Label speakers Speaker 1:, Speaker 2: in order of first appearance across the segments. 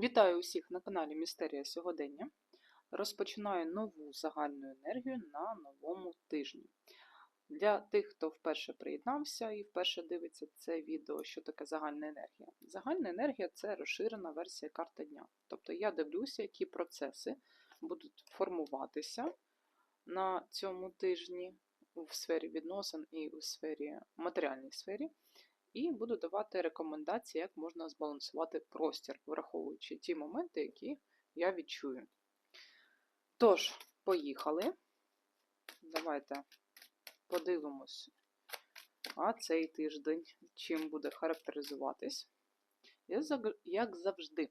Speaker 1: Вітаю усіх на каналі Містерія Сьогодення. Розпочинаю нову загальну енергію на новому тижні. Для тих, хто вперше приєднався і вперше дивиться це відео, що таке загальна енергія. Загальна енергія це розширена версія карти дня. Тобто я дивлюся, які процеси будуть формуватися на цьому тижні в сфері відносин і у сфері матеріальній сфері. І буду давати рекомендації, як можна збалансувати простір, враховуючи ті моменти, які я відчую. Тож, поїхали. Давайте подивимось, а цей тиждень чим буде характеризуватись. Як завжди,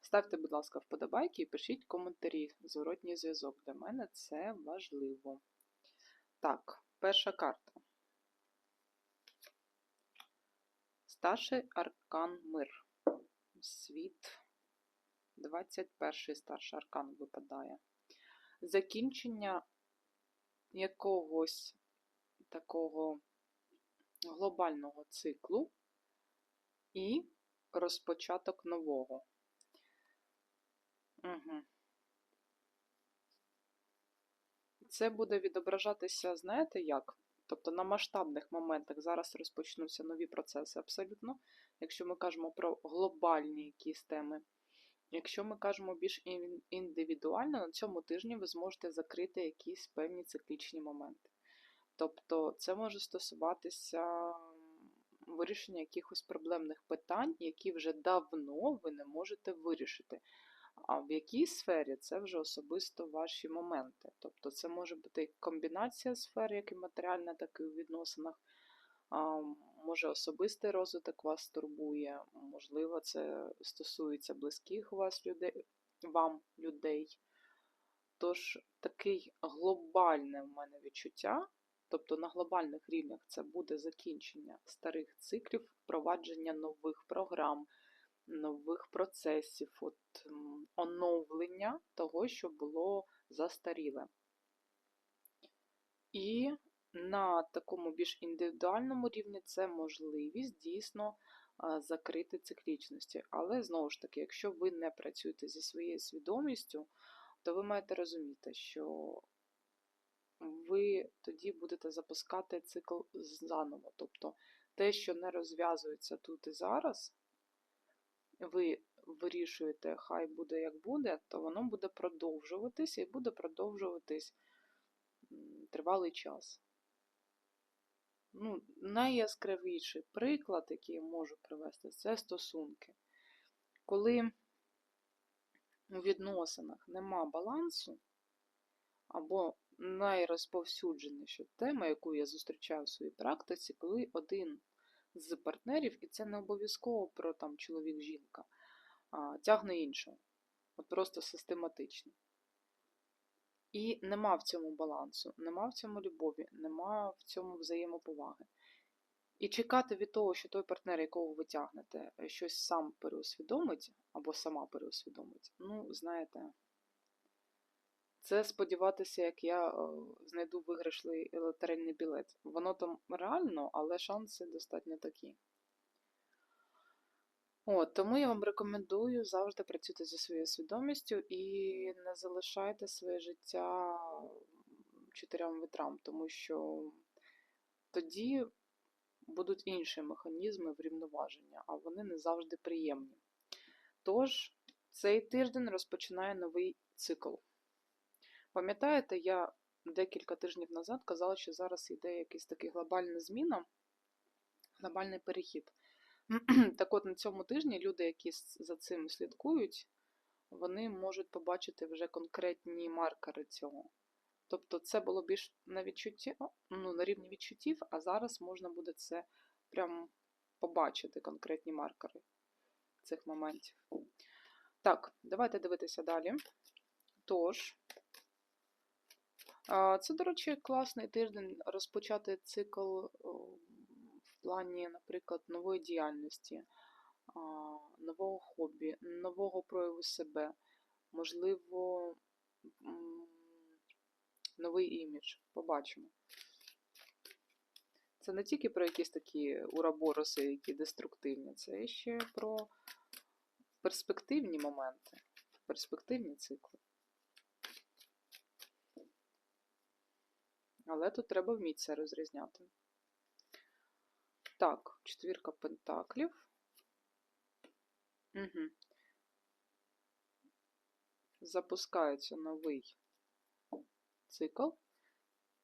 Speaker 1: ставте, будь ласка, вподобайки і пишіть коментарі. Зворотній зв'язок. Для мене це важливо. Так, перша карта. Старший аркан мир. Світ. 21 старший аркан випадає. Закінчення якогось такого глобального циклу і розпочаток нового. Угу. Це буде відображатися, знаєте як? Тобто на масштабних моментах зараз розпочнуться нові процеси абсолютно, якщо ми кажемо про глобальні якісь теми. Якщо ми кажемо більш індивідуально, на цьому тижні ви зможете закрити якісь певні циклічні моменти. Тобто це може стосуватися вирішення якихось проблемних питань, які вже давно ви не можете вирішити. А в якій сфері це вже особисто ваші моменти. Тобто це може бути комбінація сфер, як і матеріальна, так і у відносинах. А, Може особистий розвиток вас турбує, можливо, це стосується близьких вас людей, вам людей. Тож, такий глобальне в мене відчуття, тобто на глобальних рівнях це буде закінчення старих циклів, впровадження нових програм нових процесів, от, оновлення того, що було застаріле. І на такому більш індивідуальному рівні це можливість дійсно закрити циклічності. Але, знову ж таки, якщо ви не працюєте зі своєю свідомістю, то ви маєте розуміти, що ви тоді будете запускати цикл заново. Тобто те, що не розв'язується тут і зараз, ви вирішуєте, хай буде як буде, то воно буде продовжуватись і буде продовжуватись тривалий час. Ну, Найяскравіший приклад, який я можу привести, це стосунки. Коли у відносинах нема балансу, або найрозповсюдженіша тема, яку я зустрічаю в своїй практиці, коли один з партнерів, і це не обов'язково про там чоловік-жінка, тягне іншого. От просто систематично. І нема в цьому балансу, нема в цьому любові, нема в цьому взаємоповаги. І чекати від того, що той партнер, якого ви тягнете, щось сам переосвідомить, або сама переосвідомить, ну, знаєте, це сподіватися, як я е, знайду виграшний лотерейний білет. Воно там реально, але шанси достатньо такі. От, Тому я вам рекомендую завжди працювати зі своєю свідомістю і не залишайте своє життя чотирьом вітрам, тому що тоді будуть інші механізми врівноваження, а вони не завжди приємні. Тож, цей тиждень розпочинає новий цикл. Пам'ятаєте, я декілька тижнів назад казала, що зараз йде якась така глобальна зміна, глобальний перехід. Так от на цьому тижні люди, які за цим слідкують, вони можуть побачити вже конкретні маркери цього. Тобто це було більш на відчутті, ну, на рівні відчуттів, а зараз можна буде це прям побачити конкретні маркери цих моментів. Так, давайте дивитися далі. Тож, це, до речі, класний тиждень розпочати цикл в плані, наприклад, нової діяльності, нового хобі, нового прояву себе, можливо, новий імідж. Побачимо. Це не тільки про якісь такі урабороси, які деструктивні, це ще про перспективні моменти, перспективні цикли. Але тут треба вміти це розрізняти. Так, четвірка пентаклів. Угу. Запускається новий цикл,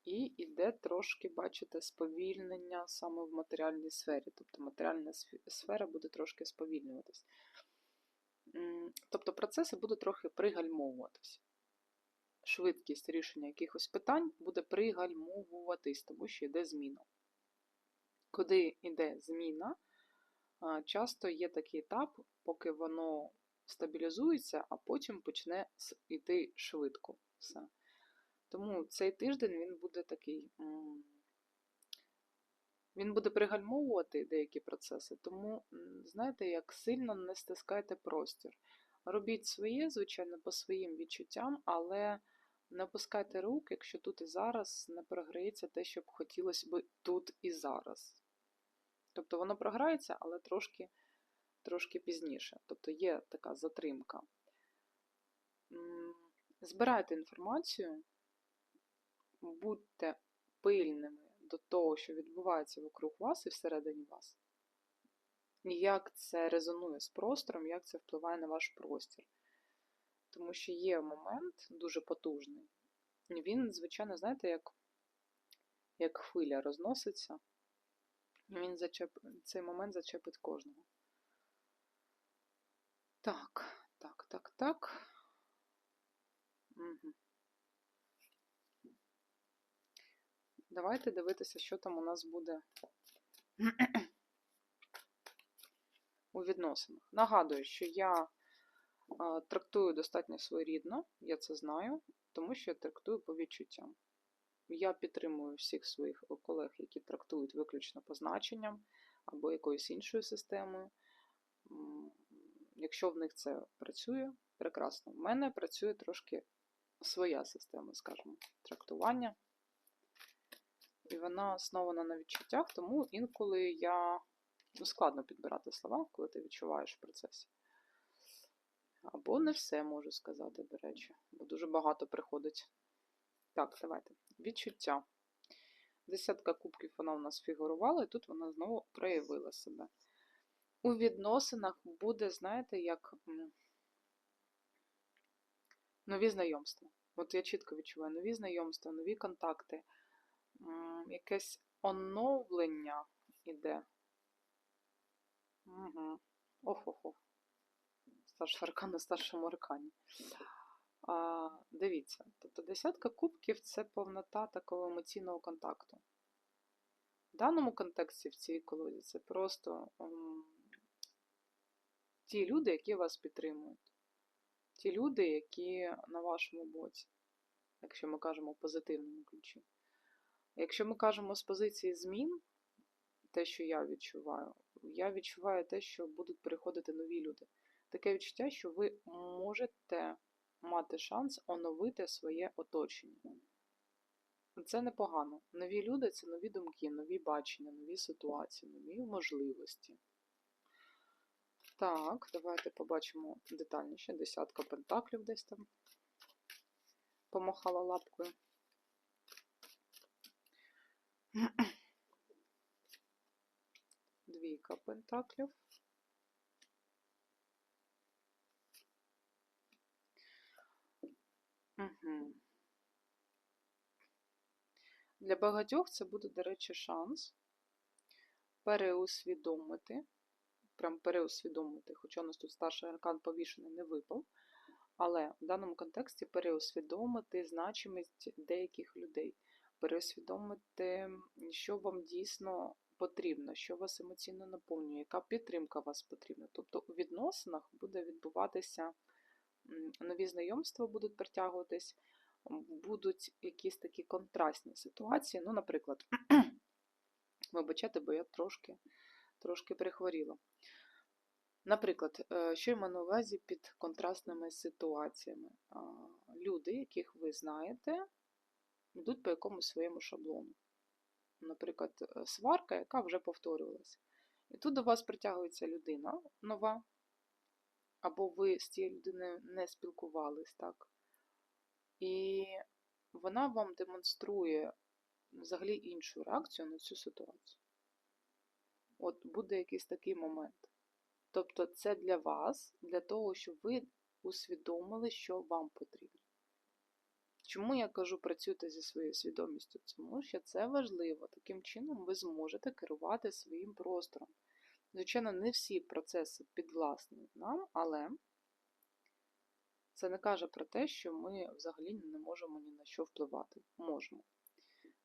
Speaker 1: і йде трошки, бачите, сповільнення саме в матеріальній сфері. Тобто матеріальна сфера буде трошки сповільнюватись. Тобто процеси будуть трохи пригальмовуватись. Швидкість рішення якихось питань буде пригальмовуватись, тому що йде зміна. Куди йде зміна, часто є такий етап, поки воно стабілізується, а потім почне йти швидко все. Тому цей тиждень він буде такий, він буде пригальмовувати деякі процеси, тому, знаєте, як сильно не стискайте простір. Робіть своє, звичайно, по своїм відчуттям, але не опускайте рук, якщо тут і зараз не програється те, що б хотілося б тут і зараз. Тобто воно програється, але трошки трошки пізніше. Тобто є така затримка. Збирайте інформацію, будьте пильними до того, що відбувається вокруг вас і всередині вас. Як це резонує з простором, як це впливає на ваш простір. Тому що є момент дуже потужний. Він, звичайно, знаєте, як як хвиля розноситься, він зачеп... цей момент зачепить кожного. Так, так, так, так. Угу. Давайте дивитися, що там у нас буде у відносинах. Нагадую, що я трактую достатньо своєрідно, я це знаю, тому що я трактую по відчуттям. Я підтримую всіх своїх колег, які трактують виключно по значенням або якоюсь іншою системою. Якщо в них це працює, прекрасно. В мене працює трошки своя система, скажімо, трактування. І вона основана на відчуттях, тому інколи я ну, складно підбирати слова, коли ти відчуваєш в процесі. Або не все можу сказати, до речі, бо дуже багато приходить. Так, давайте. Відчуття. Десятка кубків вона у нас фігурувала, і тут вона знову проявила себе. У відносинах буде, знаєте, як нові знайомства. От я чітко відчуваю нові знайомства, нові контакти, якесь оновлення іде. Угу. Ох-ох-ох. Старший аркан на старшому аркані. А, Дивіться, тобто десятка кубків це повнота такого емоційного контакту. В даному контексті в цій колоді це просто м, ті люди, які вас підтримують. Ті люди, які на вашому боці, якщо ми кажемо в позитивному ключі. Якщо ми кажемо з позиції змін, те, що я відчуваю, я відчуваю те, що будуть приходити нові люди. Таке відчуття, що ви можете мати шанс оновити своє оточення. Це непогано. Нові люди це нові думки, нові бачення, нові ситуації, нові можливості. Так, давайте побачимо детальніше. Десятка пентаклів десь там помахала лапкою. Двійка пентаклів. Угу. Для багатьох це буде, до речі, шанс переусвідомити, прям переусвідомити, хоча у нас тут старший аркан повішений не випав, але в даному контексті переусвідомити значимість деяких людей, переусвідомити, що вам дійсно потрібно, що вас емоційно наповнює, яка підтримка вас потрібна. Тобто у відносинах буде відбуватися нові знайомства будуть притягуватись, будуть якісь такі контрастні ситуації. Ну, наприклад, вибачайте, бо я трошки трошки прихворіла. Наприклад, е, що я маю на увазі під контрастними ситуаціями? Люди, яких ви знаєте, йдуть по якомусь своєму шаблону. Наприклад, сварка, яка вже повторювалася. І тут до вас притягується людина нова, або ви з цією людиною не спілкувались, так? І вона вам демонструє взагалі іншу реакцію на цю ситуацію. От буде якийсь такий момент. Тобто це для вас, для того, щоб ви усвідомили, що вам потрібно. Чому я кажу, працюйте зі своєю свідомістю? Тому що це важливо. Таким чином ви зможете керувати своїм простором. Звичайно, не всі процеси підвласні нам, але це не каже про те, що ми взагалі не можемо ні на що впливати. Можемо.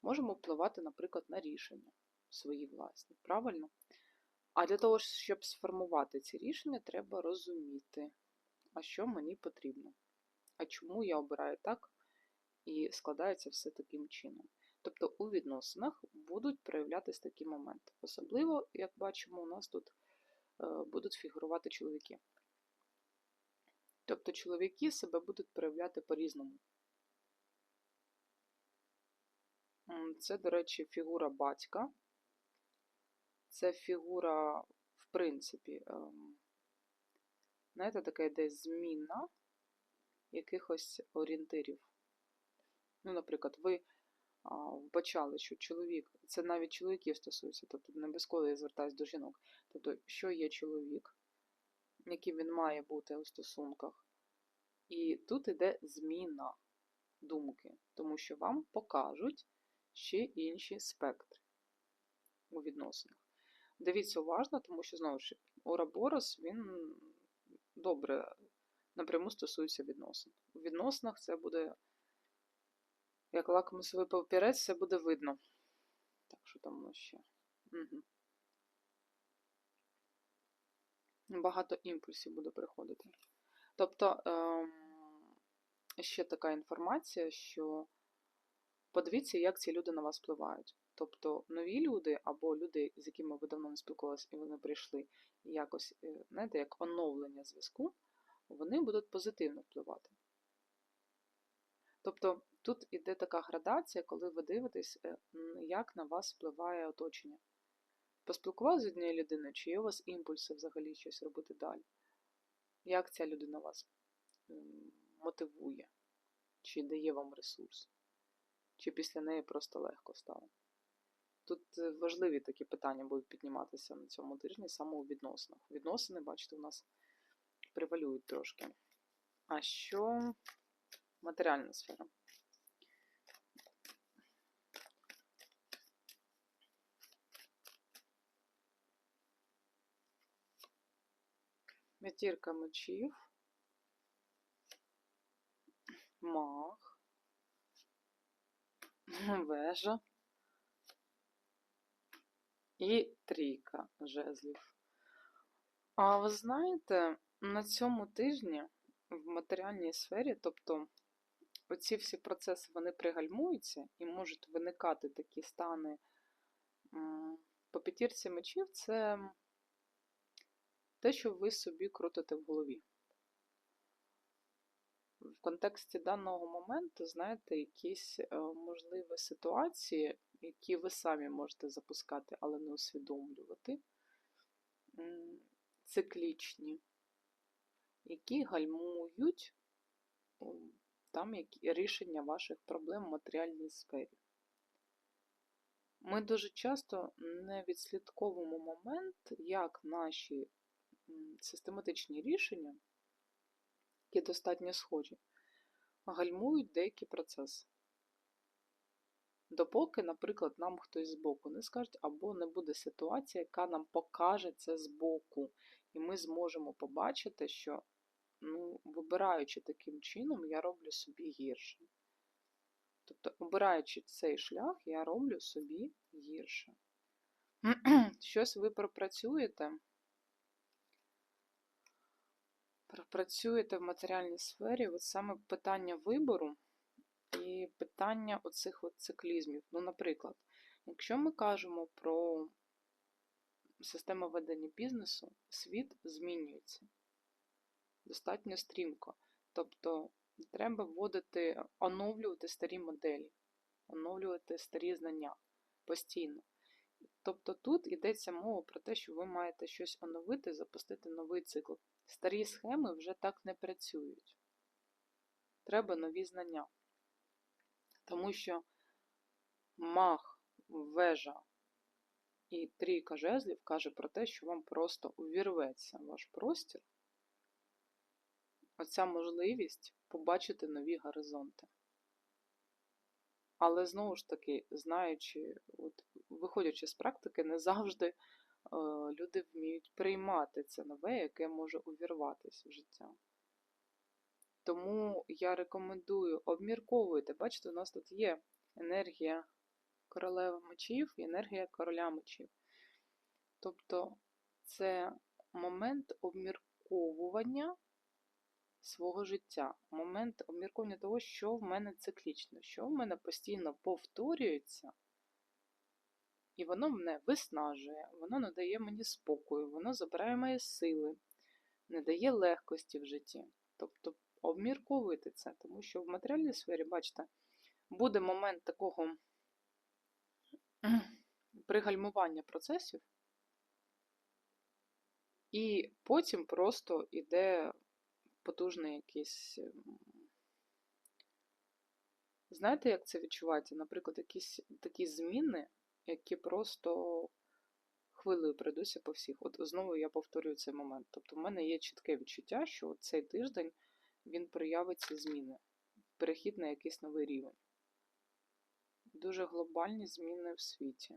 Speaker 1: Можемо впливати, наприклад, на рішення свої власні. Правильно? А для того, щоб сформувати ці рішення, треба розуміти, а що мені потрібно. А чому я обираю так, і складається все таким чином. Тобто у відносинах будуть проявлятися такі моменти. Особливо, як бачимо, у нас тут е, будуть фігурувати чоловіки. Тобто чоловіки себе будуть проявляти по-різному. Це, до речі, фігура батька. Це фігура, в принципі, ем, знаєте, така десь зміна якихось орієнтирів. Ну, наприклад, ви вбачали, що чоловік, це навіть чоловіків стосується, тобто не обов'язково я звертаюсь до жінок. Тобто, що є чоловік, яким він має бути у стосунках. І тут іде зміна думки, тому що вам покажуть ще інші спектри у відносинах. Дивіться уважно, тому що, знову ж, Ораборос, він добре напряму стосується відносин. У відносинах це буде як лакмусовий папірець, все буде видно. Так, що там ще? Угу. Багато імпульсів буде приходити. Тобто, ем, ще така інформація, що подивіться, як ці люди на вас впливають. Тобто нові люди або люди, з якими ви давно не спілкувалися, і вони прийшли якось, е, знаєте, як оновлення зв'язку, вони будуть позитивно впливати. Тобто тут іде така градація, коли ви дивитесь, е, як на вас впливає оточення. Поспілкувалися з однією людиною, чи є у вас імпульси взагалі щось робити далі? Як ця людина вас мотивує? Чи дає вам ресурс? Чи після неї просто легко стало? Тут е, важливі такі питання будуть підніматися на цьому тижні саме у відносинах. Відносини, бачите, у нас превалюють трошки. А що матеріальна сфера? П'ятірка мечів, маг, вежа. І трійка жезлів. А ви знаєте, на цьому тижні в матеріальній сфері, тобто оці всі процеси вони пригальмуються і можуть виникати такі стани по п'ятірці мечів, це те, що ви собі крутите в голові. В контексті даного моменту, знаєте, якісь е, можливі ситуації, які ви самі можете запускати, але не усвідомлювати, циклічні, які гальмують там які, рішення ваших проблем в матеріальній сфері. Ми дуже часто не відслідковуємо момент, як наші систематичні рішення, які достатньо схожі, гальмують деякі процеси. Допоки, наприклад, нам хтось збоку не скаже, або не буде ситуація, яка нам покаже це збоку, і ми зможемо побачити, що, ну, вибираючи таким чином, я роблю собі гірше. Тобто, обираючи цей шлях, я роблю собі гірше. Щось ви пропрацюєте, пропрацюєте в матеріальній сфері, от саме питання вибору і питання оцих от циклізмів. Ну, наприклад, якщо ми кажемо про систему ведення бізнесу, світ змінюється достатньо стрімко. Тобто треба вводити, оновлювати старі моделі, оновлювати старі знання постійно. Тобто тут йдеться мова про те, що ви маєте щось оновити, запустити новий цикл. Старі схеми вже так не працюють. Треба нові знання. Тому що мах, вежа і трійка жезлів каже про те, що вам просто увірветься ваш простір. Оця можливість побачити нові горизонти. Але знову ж таки, знаючи, от, виходячи з практики, не завжди люди вміють приймати це нове, яке може увірватися в життя. Тому я рекомендую обмірковуйте. Бачите, у нас тут є енергія королеви мечів і енергія короля мечів. Тобто це момент обмірковування свого життя, момент обмірковування того, що в мене циклічно, що в мене постійно повторюється, і воно мене виснажує, воно не дає мені спокою, воно забирає мої сили, не дає легкості в житті. Тобто обмірковуйте це, тому що в матеріальній сфері, бачите, буде момент такого пригальмування процесів, і потім просто йде потужний якийсь. ем, Знаєте, як це відчувається? Наприклад, якісь такі зміни, які просто хвилею пройдуться по всіх. От знову я повторюю цей момент. Тобто, в мене є чітке відчуття, що цей тиждень він проявить ці зміни, перехід на якийсь новий рівень. Дуже глобальні зміни в світі.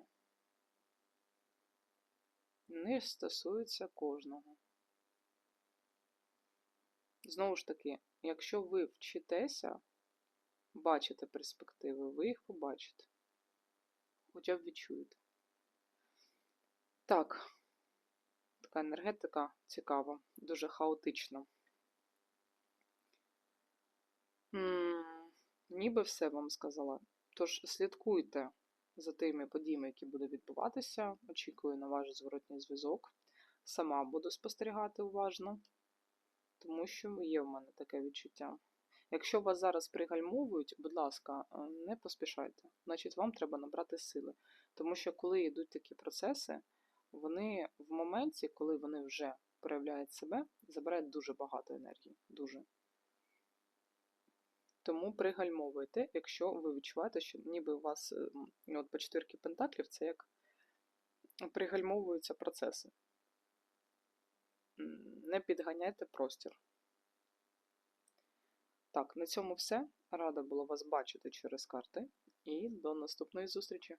Speaker 1: Вони стосуються кожного. Знову ж таки, якщо ви вчитеся бачите перспективи, ви їх побачите. Хоча б відчуєте. Так, така енергетика цікава, дуже хаотична. М, Ніби все вам сказала. Тож слідкуйте за тими подіями, які будуть відбуватися. Очікую на ваш зворотній зв'язок. Сама буду спостерігати уважно, тому що є в мене таке відчуття. Якщо вас зараз пригальмовують, будь ласка, е, не поспішайте. Значить, вам треба набрати сили. Тому що коли йдуть такі процеси, вони в моменті, коли вони вже проявляють себе, забирають дуже багато енергії. Дуже. Тому пригальмовуйте, якщо ви відчуваєте, що ніби у вас е, от по четвірки пентаклів це як пригальмовуються процеси. Не підганяйте простір. Так, на цьому все. Рада була вас бачити через карти. І до наступної зустрічі!